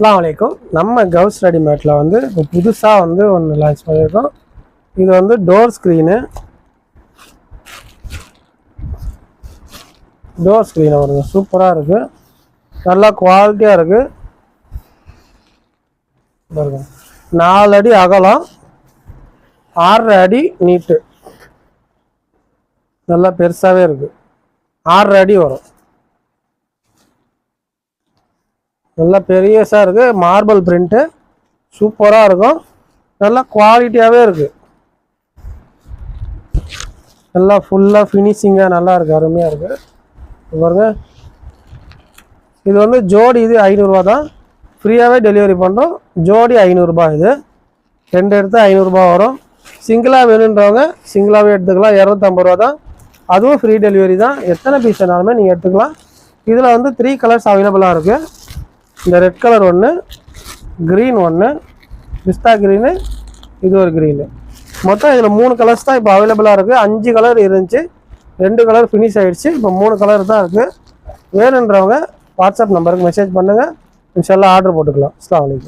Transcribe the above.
அஸ்லாம் வலைக்கும் நம்ம கவுஸ் ரெடிமேட்டில் வந்து இப்போ புதுசாக வந்து ஒன்று லான்ச் பண்ணியிருக்கோம். இது வந்து டோர் ஸ்க்ரீனு டோர் ஸ்க்ரீனை வருங்க சூப்பராக இருக்குது நல்லா குவாலிட்டியாக இருக்குது நாலு அடி அகலம். ஆறரை அடி நீட்டு. நல்லா பெருசாகவே இருக்குது ஆறரை அடி வரும். நல்லா பெரியஸாக இருக்குது மார்பிள் பிரிண்ட்டு சூப்பராக இருக்கும். நல்லா குவாலிட்டியாகவே இருக்குது நல்லா ஃபுல்லாக ஃபினிஷிங்காக நல்லா இருக்குது அருமையாக இருக்குது இது பாருங்க. இது வந்து ஜோடி இது ஐநூறுரூவா தான். ஃப்ரீயாகவே டெலிவரி பண்ணுறோம் ஜோடி ஐநூறுரூபா இது. ரெண்டு எடுத்து ஐநூறுரூபா வரும். சிங்கிளாக வேணுன்றவங்க சிங்கிளாகவே எடுத்துக்கலாம். இரநூத்தம்பது ரூபா தான். அதுவும் ஃப்ரீ டெலிவரி தான். எத்தனை பீஸ் வேணாலுமே நீங்கள் எடுத்துக்கலாம். இதில் வந்து த்ரீ கலர்ஸ் அவைலபிளாக இருக்குது இந்த ரெட் கலர் ஒன்று க்ரீன் ஒன்று பிஸ்தா க்ரீனு இது ஒரு க்ரீனு மொத்தம் இதில் மூணு கலர்ஸ் தான் இப்போ அவைலபிளாக இருக்குது அஞ்சு கலர் இருந்துச்சு. ரெண்டு கலர் ஃபினிஷ் ஆகிடுச்சு இப்போ மூணு கலர் தான் இருக்குது வேணுன்றவங்க வாட்ஸ்அப் நம்பருக்கு மெசேஜ் பண்ணுங்கள் இன்ஷால்லாம் ஆர்டர் போட்டுக்கலாம். அஸ்ஸலாமு அலைக்கும்.